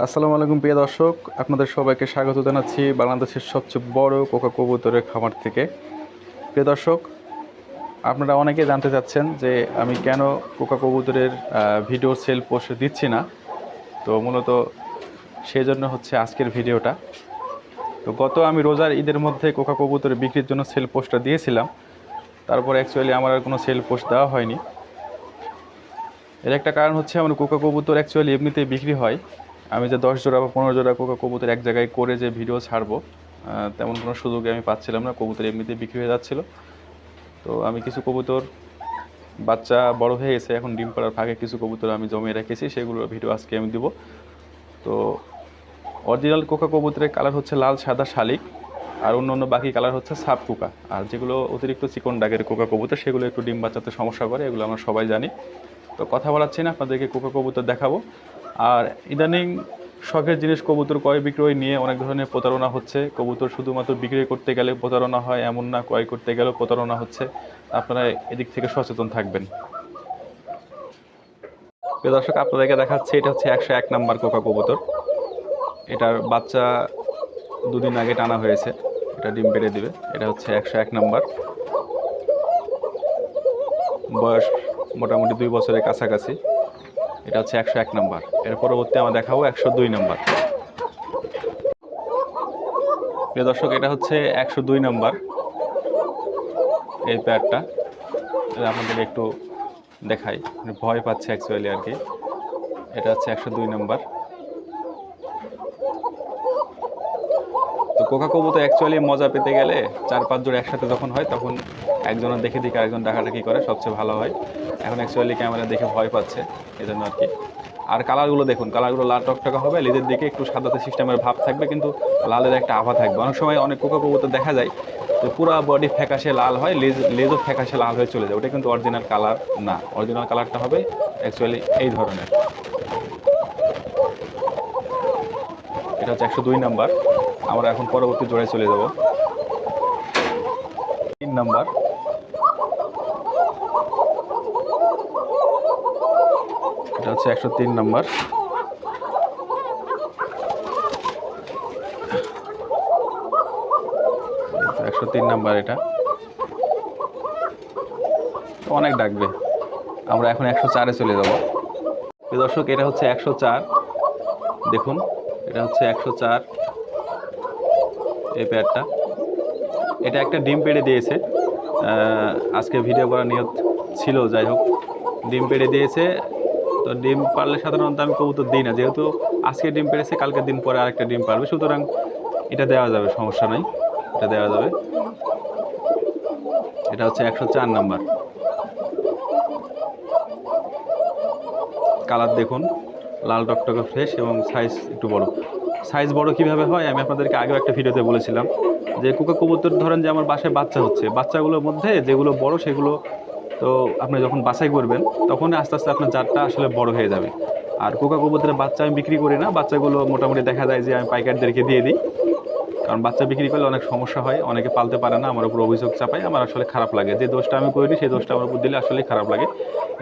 আসসালামু আলাইকুম, প্রিয় দর্শক। আপনাদের সবাইকে স্বাগত জানাচ্ছি বাংলাদেশের সবচেয়ে বড় কোকা কবুতরের খামার থেকে। প্রিয় দর্শক, আপনারা অনেকে জানতে চাচ্ছেন যে আমি কেন কোকা কবুতরের ভিডিও সেল পোস্ট দিচ্ছি না। তো মূলত সেই জন্য হচ্ছে আজকের ভিডিওটা। তো গত আমি রোজার ঈদের মধ্যে কোকা কবুতরের বিক্রির জন্য সেল পোস্টটা দিয়েছিলাম। তারপর অ্যাকচুয়ালি আমার আর কোনো সেল পোস্ট দেওয়া হয়নি। এর একটা কারণ হচ্ছে আমার কোকা কবুতর অ্যাকচুয়ালি এমনিতেই বিক্রি হয়। আমি যে দশ জোড়া বা পনেরো জোড়া কোকা কবুতর এক জায়গায় করে যে ভিডিও ছাড়বো তেমন কোনো সুযোগে আমি পাচ্ছিলাম না, কবুতর এমনিতেই বিক্রি হয়ে যাচ্ছিল। তো আমি কিছু কবুতর বাচ্চা বড় হয়ে গেছে, এখন ডিম পাড়ার ফাঁকে কিছু কবুতর আমি জমিয়ে রেখেছি সেগুলোর ভিডিও আজকে আমি দিব। তো অরিজিনাল কোকা কবুতরের কালার হচ্ছে লাল, সাদা, শালিক, আর অন্য অন্য বাকি কালার হচ্ছে সাপ কোকা আর যেগুলো অতিরিক্ত চিকন ডাগের কোকা কবুতর, সেগুলো একটু ডিম বাচ্চাতে সমস্যা করে, এগুলো আমরা সবাই জানি। তো কথা বলাচ্ছি না, আপনাদেরকে কোকা কবুতর দেখাবো। আর ইদানিং শখের জিনিস কবুতর ক্রয় বিক্রয় নিয়ে অনেক ধরনের প্রতারণা হচ্ছে। কবুতর শুধুমাত্র বিক্রয় করতে গেলে প্রতারণা হয়, এমন না, ক্রয় করতে গেলেও প্রতারণা হচ্ছে। আপনারা এদিক থেকে সচেতন থাকবেন। দর্শক, আপনাদেরকে দেখাচ্ছে, এটা হচ্ছে একশো এক নাম্বার কোকা কবুতর। এটার বাচ্চা দুদিন আগে টানা হয়েছে। এটা ডিম পেড়ে দিবে। এটা হচ্ছে একশো এক নাম্বার। বয়স মোটামুটি দুই বছরের কাছাকাছি। এটা হচ্ছে একশো এক নাম্বার। এর পরবর্তী আমরা দেখাবো একশো দুই নাম্বার। প্রিয় দর্শক, এটা হচ্ছে একশো দুই নাম্বার এই প্যাডটা এটা আপনাদের একটু দেখাই। ভয় পাচ্ছে অ্যাকচুয়ালি আর কি। এটা হচ্ছে একশো দুই নাম্বার। তো কোকা কবুতর অ্যাকচুয়ালি মজা পেতে গেলে চার পাঁচ জোড় একসাথে যখন হয়, তখন একজনের দেখে দেখে আরেকজন ডাকাডাকি করে, সবচেয়ে ভালো হয়। এখন অ্যাকচুয়ালি ক্যামেরা দেখে ভয় পাচ্ছে এই জন্য আর কি। আর কালারগুলো দেখুন কালারগুলো লাল টকটকা হবে, লেজের দিকে একটু সাদাতে সিস্টেমের ভাব থাকবে, কিন্তু লালের একটা আভা থাকবে। অনেক সময় অনেক কোকা কবুতর দেখা যায় যে পুরো বডি ফ্যাকাশে লাল হয়, লেজ, লেজও ফ্যাকাশে লাল হয়ে চলে যায়। ওটা কিন্তু অরিজিনাল কালার না। অরিজিনাল কালারটা হবে অ্যাকচুয়ালি এই ধরনের। এটা হচ্ছে একশো দুই নাম্বার। আমরা এখন পরবর্তী জোড়ায় চলে যাব। তিন নাম্বার। হচ্ছে একশো তিন নাম্বার। একশো তিন নাম্বার এটা। অনেক ডাকবে। আমরা এখন একশো চারে চলে যাব। দর্শক, এটা হচ্ছে একশো চার। দেখুন, এটা হচ্ছে একশো চার। এই প্যাডটা এটা একটা ডিম পেড়ে দিয়েছে। আজকে ভিডিও করার নিয়ত ছিল, যাই হোক। ডিম পেড়ে দিয়েছে। তো ডিম পারলে সাধারণত আমি কবুতর দিই না, যেহেতু আজকে ডিম পেড়েছে, কালকের দিন পরে আরেকটা ডিম পারবে। সুতরাং এটা দেওয়া যাবে, সমস্যা নাই, এটা দেওয়া যাবে। এটা হচ্ছে একশো চার নাম্বার। কালার দেখুন, লাল টকটকে ফ্রেশ এবং সাইজ একটু বড়। সাইজ বড় কীভাবে হয়, আমি আপনাদেরকে আগেও একটা ভিডিওতে বলেছিলাম, যে কুকা কবুতর, ধরেন যে আমার বাসায় বাচ্চা হচ্ছে, বাচ্চাগুলোর মধ্যে যেগুলো বড়, সেগুলো তো আপনি যখন বাছাই করবেন, তখন আস্তে আস্তে আপনার জাতটা আসলে বড় হয়ে যাবে। আর কোকা কবুতরের বাচ্চা আমি বিক্রি করি না, বাচ্চাগুলো মোটামুটি দেখা যায় যে আমি পাইকারদেরকে দিয়ে দিই। কারণ বাচ্চা বিক্রি করলে অনেক সমস্যা হয়, অনেকে পালতে পারে না, আমার উপর অভিযোগ চাপায়, আমার আসলে খারাপ লাগে। যে দোষটা আমি করিনি সেই দোষটা আমার উপর দিলে আসলেই খারাপ লাগে।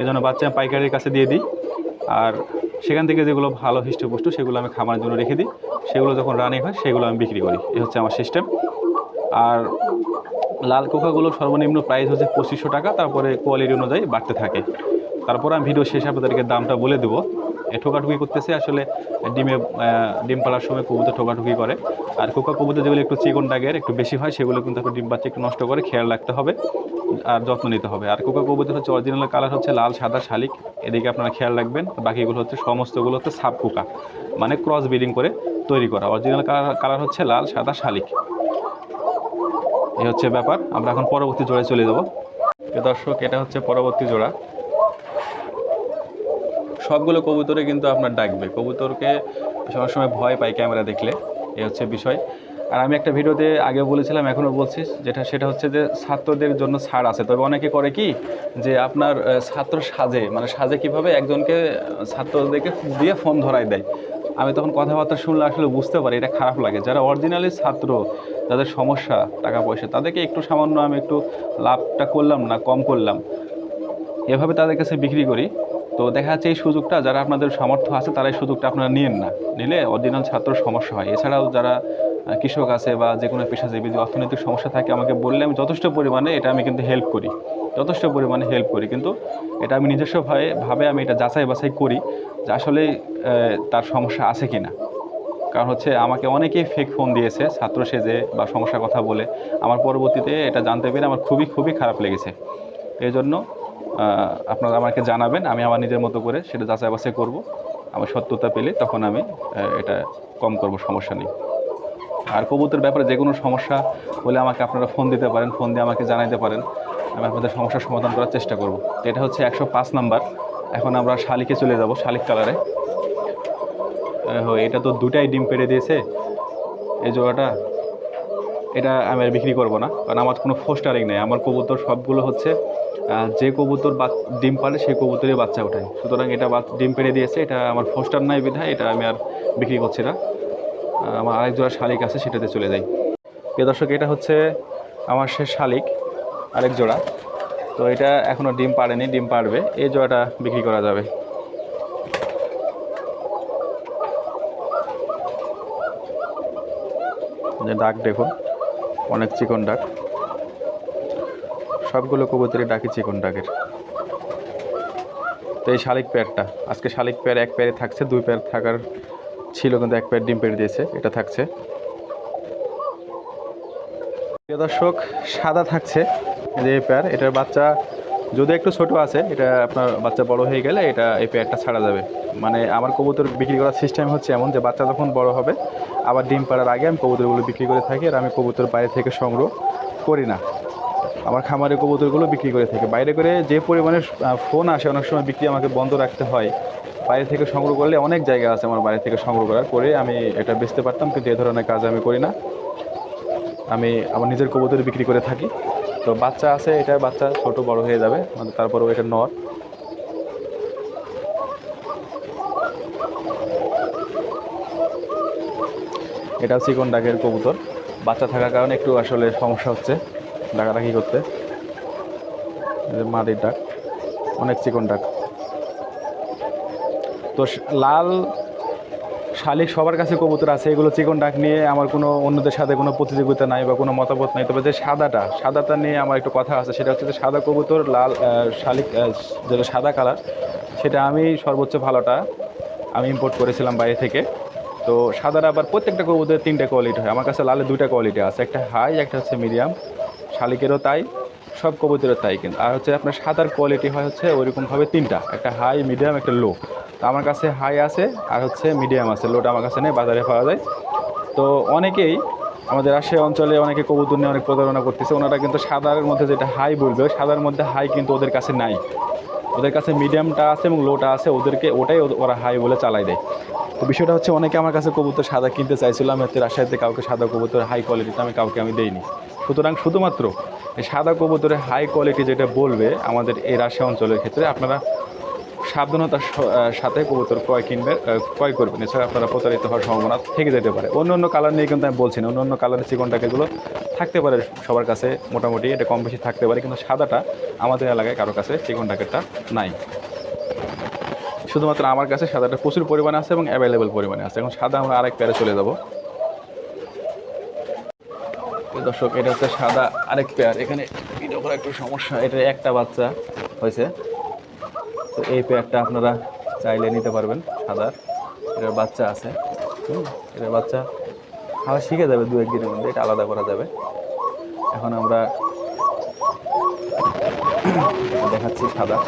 এই জন্য বাচ্চা আমি পাইকারের কাছে দিয়ে দিই। আর সেখান থেকে যেগুলো ভালো হৃষ্টপুষ্ট, সেগুলো আমি খামারের জন্য রেখে দিই। সেগুলো যখন রানিং হয়, সেগুলো আমি বিক্রি করি। এই হচ্ছে আমার সিস্টেম আর লাল কোকাগুলো সর্বনিম্ন প্রাইস হচ্ছে পঁচিশশো টাকা, তারপরে কোয়ালিটি অনুযায়ী বাড়তে থাকে। তারপর আমি ভিডিও শেষে আপনাদেরকে দামটা বলে দেবো। এ ঠোকাঠুকি করতেছে, আসলে ডিমে ডিম পাড়ার সময় কবুতর ঠোকাঠুকি করে। আর কোকা কবুতর যেগুলো একটু চিকন ডাগের একটু বেশি হয়, সেগুলো কিন্তু ডিম বাচ্চা একটু নষ্ট করে, খেয়াল রাখতে হবে আর যত্ন নিতে হবে। আর কোকা কবুতর হচ্ছে অরিজিনাল কালার হচ্ছে লাল, সাদা, শালিক, এদিকে আপনারা খেয়াল রাখবেন। বাকিগুলো হচ্ছে সমস্তগুলো হচ্ছে সাব কোকা মানে ক্রস ব্রিডিং করে তৈরি করা। অরিজিনাল কালার কালার হচ্ছে লাল, সাদা, শালিক। এই হচ্ছে ব্যাপার। আমরা এখন পরবর্তী জোড়ায় চলে যাব। দর্শক, এটা হচ্ছে পরবর্তী জোড়া। সবগুলো কবুতরে কিন্তু আপনার ডাকবে। কবুতরকে সবসময় ভয় পায় ক্যামেরা দেখলে। এই হচ্ছে বিষয়। আর আমি একটা ভিডিওতে আগে বলেছিলাম, এখনও বলছি, যেটা সেটা হচ্ছে যে ছাত্রদের জন্য ছাড় আছে। তবে অনেকে করে কি যে আপনার ছাত্র সাজে। মানে সাজে কীভাবে? একজনকে ছাত্রদেরকে দিয়ে ফোন ধরায় দেয়। আমি তখন কথাবার্তা শুনলে আসলে বুঝতে পারি, এটা খারাপ লাগে। যারা অরিজিনালি ছাত্র যাদের সমস্যা টাকা পয়সা তাদেরকে একটু সামান্য আমি একটু লাভটা করলাম না, কম করলাম। এভাবে তাদের কাছে বিক্রি করি। তো দেখা যাচ্ছে এই সুযোগটা, যারা আপনাদের সামর্থ্য আছে, তারা এই সুযোগটা আপনারা নিয়েন না। নিলে অরিজিনাল ছাত্র সমস্যা হয়। এছাড়াও যারা কৃষক আছে বা যে কোনো পেশাজীবী যে অর্থনৈতিক সমস্যা থাকে, আমাকে বললে আমি যথেষ্ট পরিমাণে এটা আমি কিন্তু হেল্প করি। যথেষ্ট পরিমাণে হেল্প করি। কিন্তু এটা আমি নিজস্ব ভাবে ভাবে আমি এটা যাচাই বাছাই করি যে আসলে তার সমস্যা আছে কি না কারণ হচ্ছে আমাকে অনেকেই ফেক ফোন দিয়েছে, ছাত্র সেজে বা সমস্যার কথা বলে। আমার পরবর্তীতে এটা জানতে পেরে আমার খুবই খুবই খারাপ লেগেছে। এই জন্য আপনারা আমাকে জানাবেন, আমি আমার নিজের মতো করে সেটা যাচাই বাছাই করব। আমার সত্যতা পেলে তখন আমি এটা কম করব, সমস্যা নেই। আর কবুতর ব্যাপারে যে কোনো সমস্যা হলে আমাকে আপনারা ফোন দিতে পারেন ফোন দিয়ে আমাকে জানাইতে পারেন। আমি আপনাদের সমস্যার সমাধান করার চেষ্টা করব। তো এটা হচ্ছে একশো পাঁচ নাম্বার। এখন আমরা শালিকে চলে যাব, শালিক কালারে এটা তো দুটাই ডিম পেড়ে দিয়েছে। এই জোড়াটা, এটা আমি আর বিক্রি করব না, কারণ আমার কোনো ফোস্টারিং নেই। আমার কবুতর সবগুলো হচ্ছে যে কবুতর বা ডিম পারে সেই কবুতরই বাচ্চা ওঠায়। সুতরাং এটা ডিম পেড়ে দিয়েছে, এটা আমার ফোস্টার নাই বিধায়, এটা আমি আর বিক্রি করছি না। আমার আরেক জোড়া শালিক আছে, সেটাতে চলে যাই। প্রিয় দর্শক, এটা হচ্ছে আমার সে শালিক। আরেক জোড়া। তো এটা এখনও ডিম পাড়েনি, ডিম পাড়বে। এই জোড়াটা বিক্রি করা যাবে। যে ডাক দেখুন, অনেক চিকন ডাক। সবগুলো কবুতরই ডাকি চিকন ডাকের। তো এই শালিক পেয়ারটা, আজকে শালিক পেয়ার এক পেয়ারে থাকছে, দুই পেয়ার থাকার ছিল, কিন্তু এক পেয়ার ডিম পেড়ে দিয়েছে, এটা থাকছে। প্রিয় দর্শক, সাদা থাকছে। যে পেয়ার এটার বাচ্চা যদি একটু ছোট আছে, এটা আপনার বাচ্চা বড় হয়ে গেলে এটা এই পেয়ারটা ছাড়া যাবে। মানে আমার কবুতর বিক্রি করার সিস্টেম হচ্ছে এমন যে, বাচ্চা যখন বড় হবে, আবার ডিম পাড়ার আগে আমি কবুতরগুলো বিক্রি করে থাকি আর আমি কবুতর বাইরে থেকে সংগ্রহ করি না। আমার খামারে কবুতরগুলো বিক্রি করে থাকি। বাইরে করে যে পরিমাণে ফোন আসে, অনেক সময় বিক্রি আমাকে বন্ধ রাখতে হয়। বাইরে থেকে সংগ্রহ করলে অনেক জায়গা আছে আমার বাইরে থেকে সংগ্রহ করার। করে আমি এটা বেচতে পারতাম, কিন্তু এ ধরনের কাজ আমি করি না। আমি আমার নিজের কবুতর বিক্রি করে থাকি। তো বাচ্চা আছে এটা বাচ্চা ছোট বড় হয়ে যাবে মানে তারপরেও এটা নর। এটা চিকন ডাকের কবুতর। বাচ্চা থাকার কারণে একটু আসলে সমস্যা হচ্ছে ডাকাডাকি করতে। মাটির ডাক, অনেক চিকন ডাক। তো লাল শালিক সবার কাছে কবুতর আছে, এগুলো চিকন ডাক নিয়ে আমার কোনো অন্যদের সাথে কোনো প্রতিযোগিতা নাই বা কোনো মতামত নাই। তবে যে সাদাটা সাদাটা নিয়ে আমার একটু কথা আছে, সেটা হচ্ছে যে সাদা কবুতর, লাল শালিক যেটা সাদা কালার সেটা আমি সর্বোচ্চ ভালোটা আমি ইম্পোর্ট করেছিলাম বাইরে থেকে। তো সাদার আবার প্রত্যেকটা কবুতরের তিনটা কোয়ালিটি হয়। আমার কাছে লালের দুইটা কোয়ালিটি আছে, একটা হাই একটা হচ্ছে মিডিয়াম শালিকেরও তাই। সব কবুতরের তাই কিন্তু। আর হচ্ছে আপনার সাদার কোয়ালিটি হয় হচ্ছে ওইরকমভাবে তিনটা, একটা হাই মিডিয়াম একটা লো তো আমার কাছে হাই আছে, আর হচ্ছে মিডিয়াম আছে। লোটা আমার কাছে নেই, বাজারে পাওয়া যায়। তো অনেকেই আমাদের রাজশাহী অঞ্চলে অনেকে কবুতর নিয়ে অনেক প্রতারণা করতেছে। ওনারা কিন্তু সাদার মধ্যে যেটা হাই বলবে, সাদার মধ্যে হাই কিন্তু ওদের কাছে নাই। ওদের কাছে মিডিয়ামটা আছে এবং লোটা আছে, ওদেরকে ওটাই ওরা হাই বলে চালাই দেয়। তো বিষয়টা হচ্ছে অনেকে আমার কাছে কবুতর সাদা কিনতে চাইছিল, আমি হচ্ছে রাজশাহীতে কাউকে সাদা কবুতর হাই কোয়ালিটিতে আমি কাউকে আমি দেইনি। সুতরাং শুধুমাত্র সাদা কবুতরের হাই কোয়ালিটি যেটা বলবে আমাদের এই রাজশাহী অঞ্চলের ক্ষেত্রে আপনারা সাবধানতার সাথে কবুতর ক্রয় কিনবেন আহ, ক্রয় করবেন। এছাড়া আপনারা প্রতারিত হওয়ার সম্ভাবনা থেকে যেতে পারে। অন্য অন্য কালার নিয়ে কিন্তু আমি বলছি না। অন্য অন্য কালারের চিকন টাকাগুলো থাকতে পারে সবার কাছে। মোটামুটি এটা কম বেশি থাকতে পারে কিন্তু সাদাটা আমাদের এলাকায় কারও কাছে চিকন টাকারটা নাই। শুধুমাত্র আমার কাছে সাদাটা প্রচুর পরিমাণে আছে এবং অ্যাভেলেবেল পরিমাণে আছে। এখন সাদা আমরা আরেক পেয়ারে চলে যাব। দর্শক, এটা হচ্ছে সাদা আরেক পেয়ার এখানে ভিডিও করা একটু সমস্যা, এটা একটা বাচ্চা হয়েছে। তো এই পেয়ারটা আপনারা চাইলে নিতে পারবেন, সাদার। এটার বাচ্চা আছে। এটার বাচ্চা খাওয়া শিখে যাবে দু একদিনের মধ্যে, এটা আলাদা করা যাবে। এখন আমরা দেখাচ্ছি সাদা।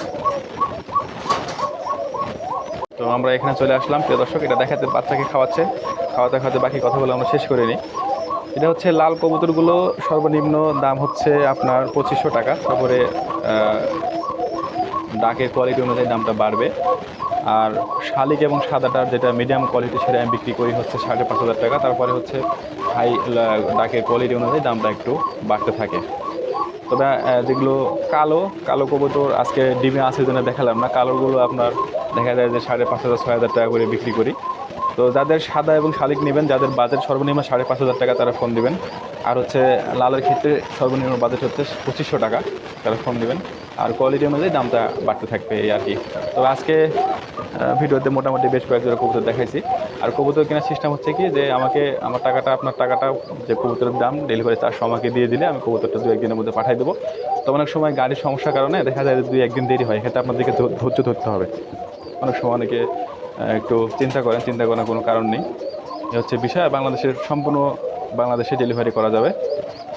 তো আমরা এখানে চলে আসলাম। প্রিয় দর্শক, এটা দেখাতে বাচ্চাকে খাওয়াচ্ছে। খাওয়াতে খাওয়াতে বাকি কথা বলে আমরা শেষ করে নিই। এটা হচ্ছে লাল কবুতরগুলো সর্বনিম্ন দাম হচ্ছে আপনার পঁচিশশো টাকা। তারপরে ডাকের কোয়ালিটি অনুযায়ী দামটা বাড়বে। আর শালিক এবং সাদাটার যেটা মিডিয়াম কোয়ালিটি সেটা আমি বিক্রি করি হচ্ছে সাড়ে পাঁচ হাজার টাকা। তারপরে হচ্ছে হাই ডাকের কোয়ালিটি অনুযায়ী দামটা একটু বাড়তে থাকে। তবে যেগুলো কালো কালো কবুতর আজকে ডিমে আছে জন্য দেখালাম না, কালোগুলো আপনার দেখা যায় যে সাড়ে পাঁচ হাজার, ছয় হাজার টাকা করে বিক্রি করি। তো যাদের সাদা এবং শালিক নেবেন, যাদের বাজেট সর্বনিম্ন সাড়ে পাঁচ হাজার টাকা তারা ফোন দিবেন। আর হচ্ছে লালের ক্ষেত্রে সর্বনিম্ন বাজেট হচ্ছে পঁচিশশো টাকা তারা ফোন নেবেন আর কোয়ালিটি অনুযায়ী দামটা বাড়তে থাকবে এই আর কি। তো আজকে ভিডিওতে মোটামুটি বেশ কয়েক জোড়া কবুতর দেখাইছি। আর কবুতর কেনার সিস্টেম হচ্ছে কি যে আমাকে, আমার টাকাটা, আপনার টাকাটা যে কবুতরের দাম ডেলিভারি চার্জ আমাকে দিয়ে দিলে আমি কবুতরটা দু একদিনের মধ্যে পাঠিয়ে দেবো। তো অনেক সময় গাড়ির সমস্যার কারণে দেখা যায় যে দুই একদিন দেরি হয় এক্ষেত্রে আপনাদেরকে ধৈর্য ধরতে হবে। অনেক সময় অনেকে একটু চিন্তা করেন, চিন্তা করার কোনো কারণ নেই। এ হচ্ছে বিষয় বাংলাদেশের সম্পূর্ণ বাংলাদেশে ডেলিভারি করা যাবে।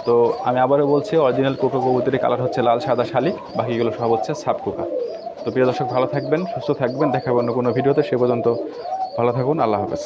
তো আমি আবারও বলছি অরিজিনাল কোকা কবুতরের কালার হচ্ছে লাল, সাদা, শালি, বাকিগুলো সব হচ্ছে সাপ কোকা তো প্রিয় দর্শক, ভালো থাকবেন, সুস্থ থাকবেন, দেখাবো অন্য কোনো ভিডিওতে, সে পর্যন্ত ভালো থাকুন, আল্লাহ হাফেজ।